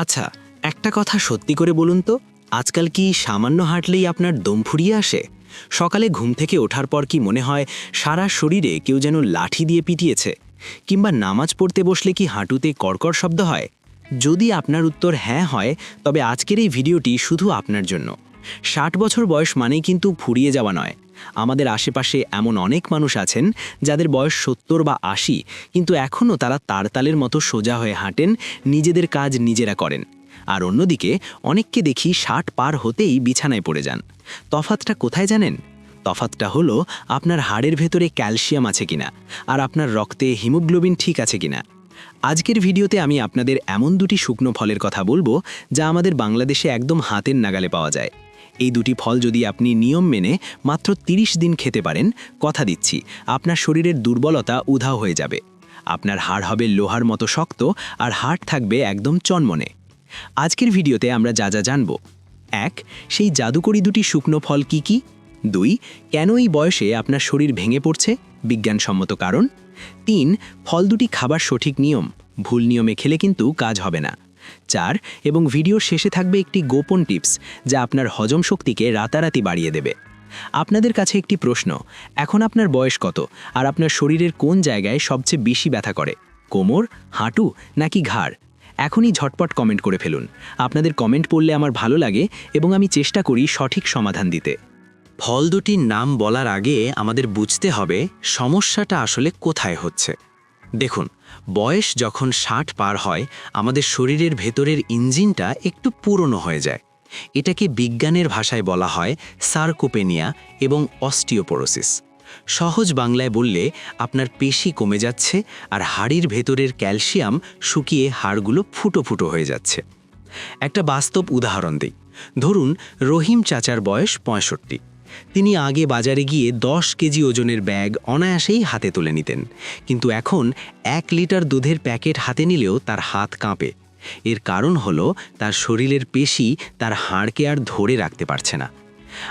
আচ্ছা একটা কথা সত্যি করে বলুন তো, আজকাল কি সামান্য হাঁটলেই আপনার দম ফুরিয়ে আসে? সকালে ঘুম থেকে ওঠার পর কি মনে হয় সারা শরীরে কেউ যেন লাঠি দিয়ে পিটিয়েছে? কিংবা নামাজ পড়তে বসলে কি হাঁটুতে কড়কড় শব্দ হয়? যদি আপনার উত্তর হ্যাঁ হয়, তবে আজকের এই ভিডিওটি শুধু আপনার জন্য। ষাট বছর বয়স মানেই কিন্তু ফুরিয়ে যাওয়া নয়। আমাদের আশেপাশে এমন অনেক মানুষ আছেন যাদের বয়স সত্তর বা আশি, কিন্তু এখনও তারা তারতালের মতো সোজা হয়ে হাঁটেন, নিজেদের কাজ নিজেরা করেন। আর অন্যদিকে, অনেককে দেখি ষাট পার হতেই বিছানায় পড়ে যান। তফাতটা কোথায় জানেন? তফাতটা হলো আপনার হাড়ের ভেতরে ক্যালসিয়াম আছে কিনা, আর আপনার রক্তে হিমোগ্লোবিন ঠিক আছে কিনা। আজকের ভিডিওতে আমি আপনাদের এমন দুটি শুকনো ফলের কথা বলব যা আমাদের বাংলাদেশে একদম হাতের নাগালে পাওয়া যায়। এই দুটি ফল যদি আপনি নিয়ম মেনে মাত্র ৩০ দিন খেতে পারেন, কথা দিচ্ছি, আপনার শরীরের দুর্বলতা উধাও হয়ে যাবে। আপনার হাড় হবে লোহার মতো শক্ত আর হাড় থাকবে একদম চনমনে। আজকের ভিডিওতে আমরা যা যা জানব। এক, সেই জাদুকরি দুটি শুকনো ফল কি কি? দুই, কেন এই বয়সে আপনার শরীর ভেঙে পড়ছে? বিজ্ঞানসম্মত কারণ। তিন, ফল দুটি খাবার সঠিক নিয়ম। ভুল নিয়মে খেলে কিন্তু কাজ হবে না। চার, এবং ভিডিওর শেষে থাকবে একটি গোপন টিপস, যা আপনার হজম শক্তিকে রাতারাতি বাড়িয়ে দেবে। আপনাদের কাছে একটি প্রশ্ন, এখন আপনার বয়স কত, আর আপনার শরীরের কোন জায়গায় সবচেয়ে বেশি ব্যথা করে? কোমর, হাঁটু, নাকি ঘাড়? এখনই ঝটপট কমেন্ট করে ফেলুন। আপনাদের কমেন্ট পড়লে আমার ভালো লাগে, এবং আমি চেষ্টা করি সঠিক সমাধান দিতে। ফল দুটির নাম বলার আগে আমাদের বুঝতে হবে, সমস্যাটা আসলে কোথায় হচ্ছে। দেখুন, বয়স যখন ষাট পার হয়, আমাদের শরীরের ভেতরের ইঞ্জিনটা একটু পুরনো হয়ে যায়। এটাকে বিজ্ঞানের ভাষায় বলা হয় সার্কোপেনিয়া এবং অস্টিওপোরোসিস। সহজ বাংলায় বললে আপনার পেশি কমে যাচ্ছে আর হাড়ির ভেতরের ক্যালসিয়াম শুকিয়ে হাড়গুলো ফুটো ফুটো হয়ে যাচ্ছে। একটা বাস্তব উদাহরণ দিই। ধরুন, রহিম চাচার বয়স পঁয়ষট্টি। তিনি আগে বাজারে গিয়ে দশ কেজি ওজনের ব্যাগ অনায়াসেই হাতে তুলে নিতেন। কিন্তু এখন এক লিটার দুধের প্যাকেট হাতে নিলেও তার হাত কাঁপে। এর কারণ হল তার শরীরের পেশি তার হাড়কে আর ধরে রাখতে পারছে না।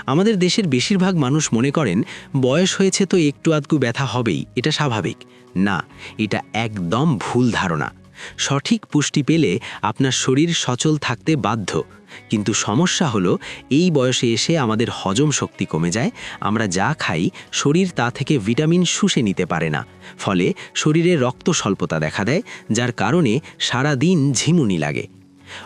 আমাদের দেশের বেশিরভাগ মানুষ মনে করেন, বয়স হয়েছে তো একটু আধটু ব্যথা হবেই, এটা স্বাভাবিক। না, এটা একদম ভুল ধারণা। সঠিক পুষ্টি পেলে আপনার শরীর সচল থাকতে বাধ্য। কিন্তু সমস্যা হলো, এই বয়সে এসে আমাদের হজম শক্তি কমে যায়, আমরা যা খাই শরীর তা থেকে ভিটামিন শুষে নিতে পারে না। ফলে শরীরে রক্ত স্বল্পতা দেখা দেয়, যার কারণে সারা দিন ঝিমুনি লাগে।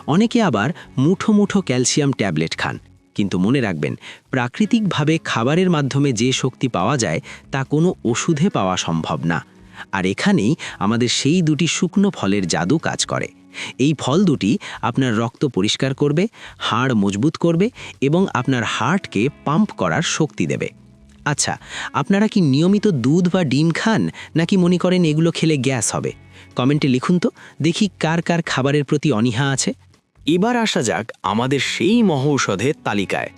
অনেকে আবার মুঠো মুঠো ক্যালসিয়াম ট্যাবলেট খান। কিন্তু মনে রাখবেন, প্রাকৃতিকভাবে খাবারের মাধ্যমে যে শক্তি পাওয়া যায়, তা কোনো ওষুধে পাওয়া সম্ভব না। আর এখানেই আমাদের সেই দুটি শুকনো ফলের জাদু কাজ করে। এই ফল দুটি আপনার রক্ত পরিষ্কার করবে, হাড় মজবুত করবে এবং আপনার হার্টকে পাম্প করার শক্তি দেবে। আচ্ছা আপনারা কি নিয়মিত দুধ বা ডিম খান, নাকি মনে করেন এগুলো খেলে গ্যাস হবে? কমেন্টে লিখুন তো, দেখি কার কার খাবারের প্রতি অনীহা আছে। এবার আসা যাক আমাদের সেই মহৌষধের তালিকায়।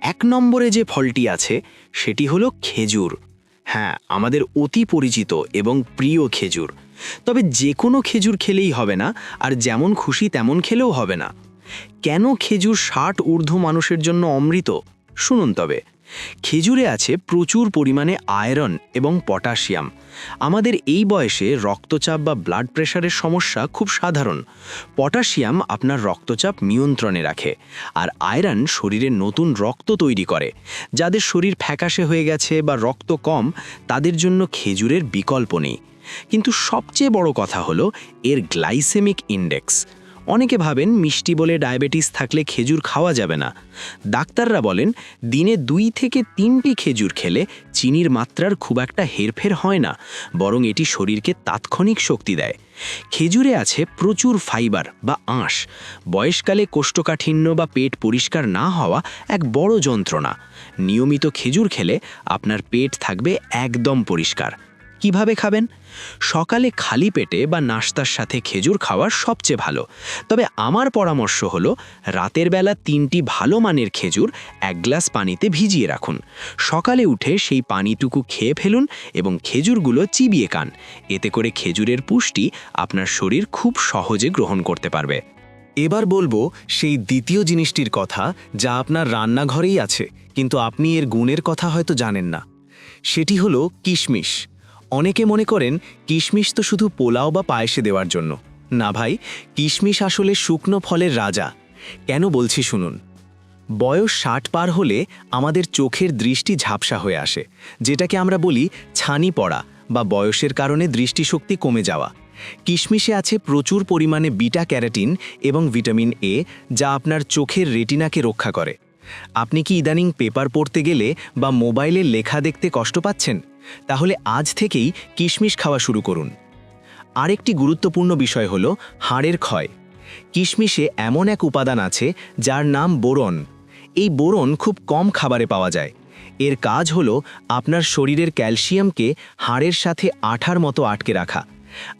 এক নম্বরে যে ফলটি আছে, সেটি হলো খেজুর। হ্যাঁ আমাদের অতি পরিচিত এবং প্রিয় খেজুর। তবে যে কোনো খেজুর খেলেই হবে না, আর যেমন খুশি তেমন খেলেও হবে না। কেন খেজুর ষাট ঊর্ধ্ব মানুষের জন্য অমৃত? শুনুন তবে। খেজুরে আছে প্রচুর পরিমাণে আয়রন এবং পটাশিয়াম। আমাদের এই বয়সে রক্তচাপ বা ব্লাড প্রেশারের সমস্যা খুব সাধারণ। পটাশিয়াম আপনার রক্তচাপ নিয়ন্ত্রণে রাখে আর আয়রন শরীরে নতুন রক্ত তৈরি করে, যাদের শরীর ফ্যাকাশে হয়ে গেছে বা রক্ত কম, তাদের জন্য খেজুরের বিকল্প নেই। কিন্তু সবচেয়ে বড় কথা হলো এর গ্লাইসেমিক ইন্ডেক্স অনেকে ভাবেন মিষ্টি বলে ডায়াবেটিস থাকলে খেজুর খাওয়া যাবে না। ডাক্তাররা বলেন, দিনে দুই থেকে তিনটি খেজুর খেলে চিনির মাত্রার খুব একটা হেরফের হয় না, বরং এটি শরীরকে তাৎক্ষণিক শক্তি দেয়। খেজুরে আছে প্রচুর ফাইবার বা আঁশ। বয়সকালে কোষ্ঠকাঠিন্য বা পেট পরিষ্কার না হওয়া এক বড় যন্ত্রণা। নিয়মিত খেজুর খেলে আপনার পেট থাকবে একদম পরিষ্কার। কীভাবে খাবেন? সকালে খালি পেটে বা নাস্তার সাথে খেজুর খাওয়া সবচেয়ে ভালো। তবে আমার পরামর্শ হলো, রাতের বেলা তিনটি ভালো মানের খেজুর এক গ্লাস পানিতে ভিজিয়ে রাখুন। সকালে উঠে সেই পানিটুকু খেয়ে ফেলুন এবং খেজুরগুলো চিবিয়ে কান এতে করে খেজুরের পুষ্টি আপনার শরীর খুব সহজে গ্রহণ করতে পারবে। এবার বলব, সেই দ্বিতীয় জিনিসটির কথা যা আপনার রান্নাঘরেই আছে, কিন্তু আপনি এর গুণের কথা হয়তো জানেন না। সেটি হলো কিশমিশ। অনেকে মনে করেন কিশমিশ তো শুধু পোলাও বা পায়েসে দেওয়ার জন্য। না ভাই, কিশমিশ আসলে শুকনো ফলের রাজা। কেন বলছি শুনুন? বয়স ষাট পার হলে আমাদের চোখের দৃষ্টি ঝাপসা হয়ে আসে, যেটাকে আমরা বলি ছানি পড়া বা বয়সের কারণে দৃষ্টিশক্তি কমে যাওয়া। কিশমিশে আছে প্রচুর পরিমাণে বিটা ক্যারাটিন এবং ভিটামিন এ, যা আপনার চোখের রেটিনাকে রক্ষা করে। আপনি কি ইদানিং পেপার পড়তে গেলে বা মোবাইলে লেখা দেখতে কষ্ট পাচ্ছেন? তাহলে আজ থেকেই কিশমিশ খাওয়া শুরু করুন। আরেকটি গুরুত্বপূর্ণ বিষয় হল হাড়ের ক্ষয়। কিশমিশে এমন এক উপাদান আছে যার নাম বোরন। এই বোরন খুব কম খাবারে পাওয়া যায়। এর কাজ হল আপনার শরীরের ক্যালসিয়ামকে হাড়ের সাথে আঠার মতো আটকে রাখা।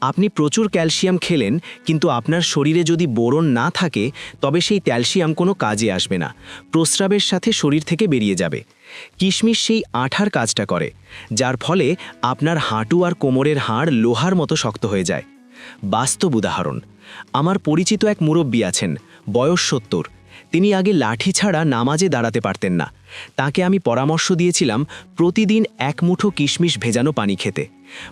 আপনি প্রচুর ক্যালসিয়াম খেলেন, কিন্তু আপনার শরীরে যদি বোরন না থাকে, তবে সেই ক্যালসিয়াম কোনো কাজে আসবে না। প্রস্রাবের সাথে শরীর থেকে বেরিয়ে যাবে। কিশমিশ সেই আঠার কাজটা করে, যার ফলে আপনার হাঁটু আর কোমরের হাড় লোহার মতো শক্ত হয়ে যায়। বাস্তব উদাহরণ, আমার পরিচিত এক মুরব্বী আছেন, বয়স সত্তর। তিনি আগে লাঠি ছাড়া নামাজে দাঁড়াতে পারতেন না। তাকে আমি পরামর্শ দিয়েছিলাম, প্রতিদিন এক মুঠো কিশমিশ ভেজানো পানি খেতে।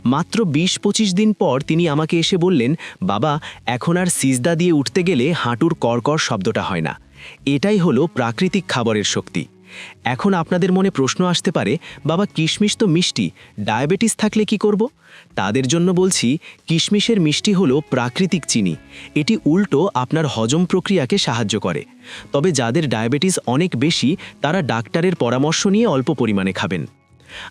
মাত্র বিশ পঁচিশ দিন পর তিনি আমাকে এসে বললেন, বাবা, এখন আর সিজদা দিয়ে উঠতে গেলে হাঁটুর কর্কর শব্দটা হয় না। এটাই হলো প্রাকৃতিক খাবারের শক্তি। এখন আপনাদের মনে প্রশ্ন আসতে পারে, বাবা, কিশমিশ তো মিষ্টি, ডায়াবেটিস থাকলে কি করব? তাদের জন্য বলছি, কিশমিশের মিষ্টি হলো প্রাকৃতিক চিনি। এটি উল্টো আপনার হজম প্রক্রিয়াকে সাহায্য করে। তবে যাদের ডায়াবেটিস অনেক বেশি, তারা ডাক্তারের পরামর্শ নিয়ে অল্প পরিমাণে খাবেন।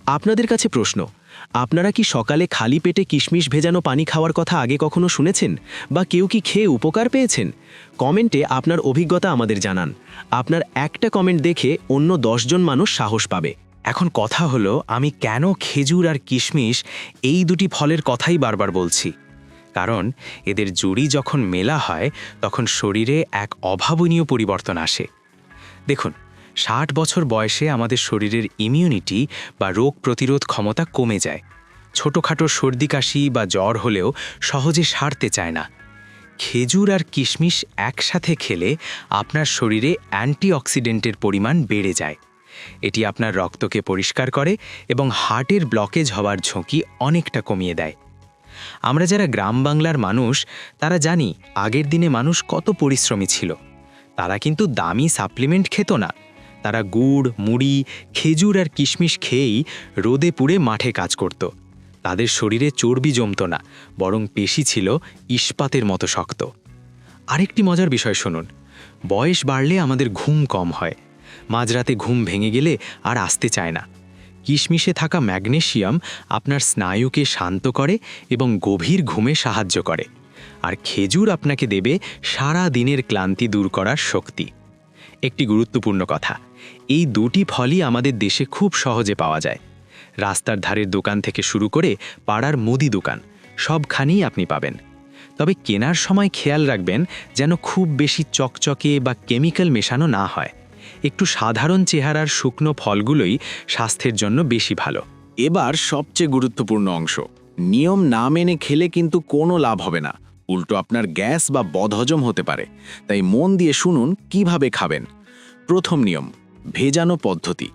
আপনাদের কাছে প্রশ্ন আপনারা কি সকালে খালি পেটে কিশমিশ ভেজানো পানি খাওয়ার কথা আগে কখনো শুনেছেন? বা কেউ কি খেয়ে উপকার পেয়েছেন? কমেন্টে আপনার অভিজ্ঞতা আমাদের জানান। আপনার একটা কমেন্ট দেখে অন্য দশজন মানুষ সাহস পাবে। এখন কথা হলো, আমি কেন খেজুর আর কিশমিশ এই দুটি ফলের কথাই বারবার বলছি? কারণ এদের জুড়ি যখন মেলা হয়, তখন শরীরে এক অভাবনীয় পরিবর্তন আসে। দেখুন ষাট বছর বয়সে আমাদের শরীরের ইমিউনিটি বা রোগ প্রতিরোধ ক্ষমতা কমে যায়। ছোটোখাটো সর্দি কাশি বা জ্বর হলেও সহজে সারতে চায় না। খেজুর আর কিশমিশ একসাথে খেলে আপনার শরীরে অ্যান্টিঅক্সিডেন্টের পরিমাণ বেড়ে যায়। এটি আপনার রক্তকে পরিষ্কার করে এবং হার্টের ব্লকেজ হওয়ার ঝুঁকি অনেকটা কমিয়ে দেয়। আমরা যারা গ্রাম বাংলার মানুষ, তারা জানি আগের দিনে মানুষ কত পরিশ্রমী ছিল। তারা কিন্তু দামি সাপ্লিমেন্ট খেত না। তারা গুড়, মুড়ি, খেজুর আর কিশমিশ খেয়েই রোদে পুড়ে মাঠে কাজ করত। তাদের শরীরে চর্বি জমতো না, বরং পেশি ছিল ইস্পাতের মতো শক্ত। আরেকটি মজার বিষয় শুনুন। বয়স বাড়লে আমাদের ঘুম কম হয়। মাঝরাতে ঘুম ভেঙে গেলে আর আসতে চায় না। কিশমিশে থাকা ম্যাগনেশিয়াম আপনার স্নায়ুকে শান্ত করে এবং গভীর ঘুমে সাহায্য করে। আর খেজুর আপনাকে দেবে সারা দিনের ক্লান্তি দূর করার শক্তি। একটি গুরুত্বপূর্ণ কথা। এই দুটি ফলই আমাদের দেশে খুব সহজে পাওয়া যায়। রাস্তার ধারের দোকান থেকে শুরু করে পাড়ার মুদি দোকান, সবখানেই আপনি পাবেন। তবে কেনার সময় খেয়াল রাখবেন যেন খুব বেশি চকচকে বা কেমিক্যাল মেশানো না হয়। একটু সাধারণ চেহারার শুকনো ফলগুলোই স্বাস্থ্যের জন্য বেশি ভালো। এবার সবচেয়ে গুরুত্বপূর্ণ অংশ, নিয়ম না মেনে খেলে কিন্তু কোনো লাভ হবে না। উল্টো আপনার গ্যাস বা বদহজম হতে পারে। তাই মন দিয়ে শুনুন কীভাবে খাবেন। প্রথম নিয়ম ভেজানো পদ্ধতি।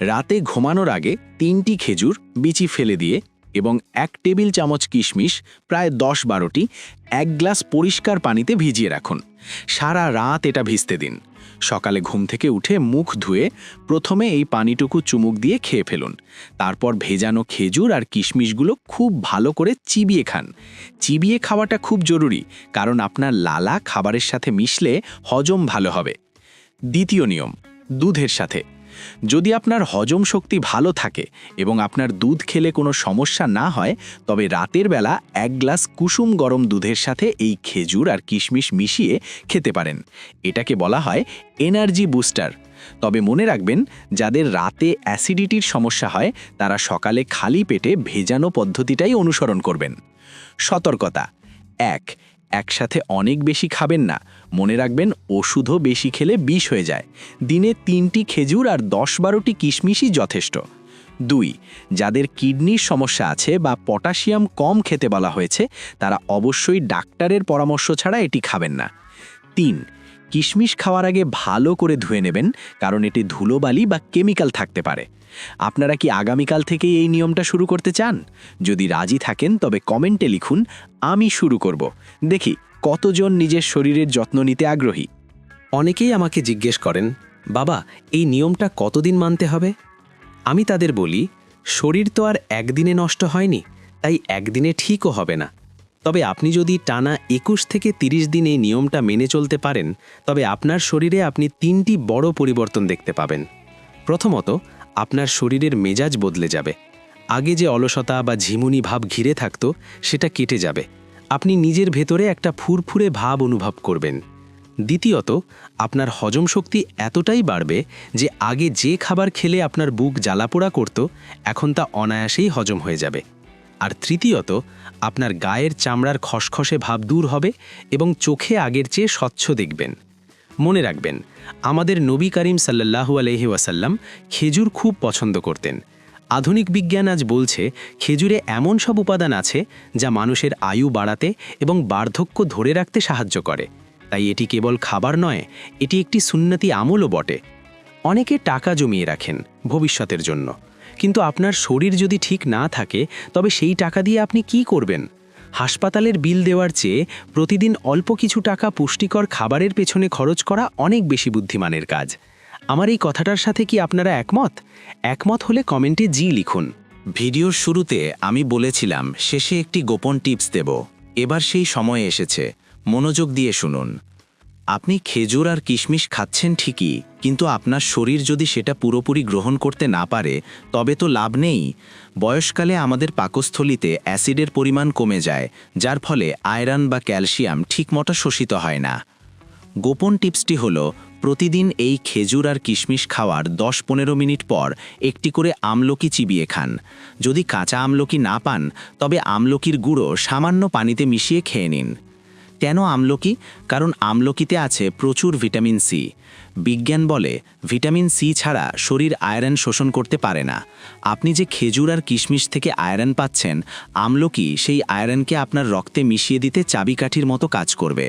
রাতে ঘুমানোর আগে তিনটি খেজুর বিচি ফেলে দিয়ে এবং এক টেবিল চামচ কিশমিশ, প্রায় দশ বারোটি, এক গ্লাস পরিষ্কার পানিতে ভিজিয়ে রাখুন। সারা রাত এটা ভিজতে দিন। সকালে ঘুম থেকে উঠে মুখ ধুয়ে প্রথমে এই পানিটুকু চুমুক দিয়ে খেয়ে ফেলুন। তারপর ভেজানো খেজুর আর কিশমিশগুলো খুব ভালো করে চিবিয়ে খান। চিবিয়ে খাওয়াটা খুব জরুরি, কারণ আপনার লালা খাবারের সাথে মিশলে হজম ভালো হবে। দ্বিতীয় নিয়ম দুধের সাথে। যদি আপনার হজম শক্তি ভালো থাকে এবং আপনার দুধ খেলে কোনো সমস্যা না হয়, তবে রাতের বেলা এক গ্লাস কুসুম গরম দুধের সাথে এই খেজুর আর কিশমিশ মিশিয়ে খেতে পারেন। এটাকে বলা হয় এনার্জি বুস্টার। তবে মনে রাখবেন, যাদের রাতে অ্যাসিডিটির সমস্যা হয়, তারা সকালে খালি পেটে ভেজানো পদ্ধতিটাই অনুসরণ করবেন। সতর্কতা। এক একসাথে অনেক বেশি খাবেন না। মনে রাখবেন, ওষুধও বেশি খেলে বিষ হয়ে যায়। দিনে তিনটি খেজুর আর দশ বারোটি কিশমিশই যথেষ্ট। দুই, যাদের কিডনির সমস্যা আছে বা পটাশিয়াম কম খেতে বলা হয়েছে, তারা অবশ্যই ডাক্তারের পরামর্শ ছাড়া এটি খাবেন না। তিন কিশমিশ খাওয়ার আগে ভালো করে ধুয়ে নেবেন, কারণ এটি ধুলোবালি বা কেমিক্যাল থাকতে পারে। আপনারা কি আগামীকাল থেকে এই নিয়মটা শুরু করতে চান? যদি রাজি থাকেন, তবে কমেন্টে লিখুন, আমি শুরু করব। দেখি, কতজন নিজের শরীরের যত্ন নিতে আগ্রহী? অনেকেই আমাকে জিজ্ঞেস করেন, বাবা, এই নিয়মটা কতদিন মানতে হবে? আমি তাদের বলি, শরীর তো আর একদিনে নষ্ট হয়নি, তাই একদিনে ঠিকও হবে না। তবে আপনি যদি টানা একুশ থেকে ৩০ দিন এই নিয়মটা মেনে চলতে পারেন, তবে আপনার শরীরে আপনি তিনটি বড় পরিবর্তন দেখতে পাবেন। প্রথমত, আপনার শরীরের মেজাজ বদলে যাবে। আগে যে অলসতা বা ঝিমুনি ভাব ঘিরে থাকতো, সেটা কেটে যাবে। আপনি নিজের ভেতরে একটা ফুরফুরে ভাব অনুভব করবেন। দ্বিতীয়ত, আপনার হজম শক্তি এতটাই বাড়বে যে আগে যে খাবার খেলে আপনার বুক জ্বালাপোড়া করত, এখন তা অনায়াসেই হজম হয়ে যাবে। আর তৃতীয়ত, আপনার গায়ের চামড়ার খসখসে ভাব দূর হবে এবং চোখে আগের চেয়ে স্বচ্ছ দেখবেন। মনে রাখবেন, আমাদের নবী করিম সাল্লাহু আলহি ওয়াসাল্লাম খেজুর খুব পছন্দ করতেন। আধুনিক বিজ্ঞান আজ বলছে, খেজুরে এমন সব উপাদান আছে যা মানুষের আয়ু বাড়াতে এবং বার্ধক্য ধরে রাখতে সাহায্য করে। তাই এটি কেবল খাবার নয়, এটি একটি সুন্নতি আমলও বটে। অনেকে টাকা জমিয়ে রাখেন ভবিষ্যতের জন্য। কিন্তু আপনার শরীর যদি ঠিক না থাকে, তবে সেই টাকা দিয়ে আপনি কি করবেন? হাসপাতালের বিল দেওয়ার চেয়ে প্রতিদিন অল্প কিছু টাকা পুষ্টিকর খাবারের পেছনে খরচ করা অনেক বেশি বুদ্ধিমানের কাজ। আমার এই কথাটার সাথে কি আপনারা একমত? একমত হলে কমেন্টে জি লিখুন। ভিডিওর শুরুতে আমি বলেছিলাম, শেষে একটি গোপন টিপস দেব। এবার সেই সময় এসেছে। মনোযোগ দিয়ে শুনুন। আপনি খেজুর আর কিশমিশ খাচ্ছেন ঠিকই, কিন্তু আপনার শরীর যদি সেটা পুরোপুরি গ্রহণ করতে না পারে, তবে তো লাভ নেই। বয়সকালে আমাদের পাকস্থলিতে অ্যাসিডের পরিমাণ কমে যায়, যার ফলে আয়রন বা ক্যালসিয়াম ঠিকমতো শোষিত হয় না। গোপন টিপসটি হল, প্রতিদিন এই খেজুর আর কিশমিশ খাওয়ার দশ পনেরো মিনিট পর একটি করে আমলকি চিবিয়ে খান। যদি কাঁচা আমলকি না পান, তবে আমলকির গুঁড়ো সামান্য পানিতে মিশিয়ে খেয়ে নিন। কেন আমলকি? কারণ আমলকিতে আছে প্রচুর ভিটামিন সি। বিজ্ঞান বলে ভিটামিন সি ছাড়া শরীর আয়রন শোষণ করতে পারে না। আপনি যে খেজুর আর কিশমিশ থেকে আয়রন পাচ্ছেন, আমলকি সেই আয়রনকে আপনার রক্তে মিশিয়ে দিতে চাবিকাঠির মতো কাজ করবে।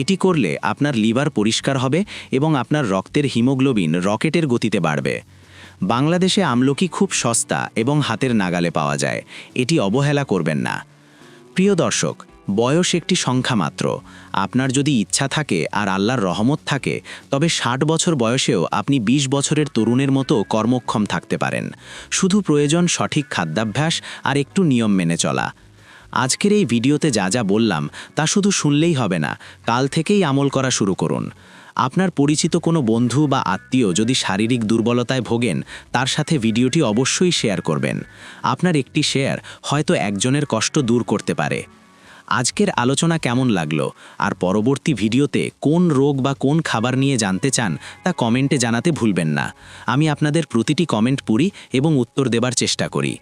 এটি করলে আপনার লিভার পরিষ্কার হবে এবং আপনার রক্তের হিমোগ্লোবিন রকেটের গতিতে বাড়বে। বাংলাদেশে আমলকি খুব সস্তা এবং হাতের নাগালে পাওয়া যায়। এটি অবহেলা করবেন না। প্রিয় দর্শক বয়স একটি সংখ্যা মাত্র। আপনার যদি ইচ্ছা থাকে আর আল্লাহর রহমত থাকে, তবে ষাট বছর বয়সেও আপনি ২০ বছরের তরুণের মতো কর্মক্ষম থাকতে পারেন। শুধু প্রয়োজন সঠিক খাদ্যাভ্যাস আর একটু নিয়ম মেনে চলা। আজকের এই ভিডিওতে যা যা বললাম, তা শুধু শুনলেই হবে না, কাল থেকেই আমল করা শুরু করুন। আপনার পরিচিত কোনো বন্ধু বা আত্মীয় যদি শারীরিক দুর্বলতায় ভোগেন, তার সাথে ভিডিওটি অবশ্যই শেয়ার করবেন। আপনার একটি শেয়ার হয়তো একজনের কষ্ট দূর করতে পারে। আজকের আলোচনা কেমন লাগল? আর পরবর্তী ভিডিওতে কোন রোগ বা কোন খাবার নিয়ে জানতে চান, তা কমেন্টে জানাতে ভুলবেন না। আমি আপনাদের প্রতিটি কমেন্ট পড়ি এবং উত্তর দেবার চেষ্টা করি।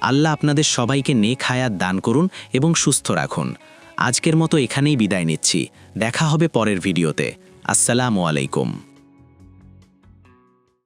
আল্লাহ আপনাদের সবাইকে নেক হায়াত দান করুন এবং সুস্থ রাখুন। আজকের মতো এখানেই বিদায় নিচ্ছি। দেখা হবে পরের ভিডিওতে। আসসালামু আলাইকুম।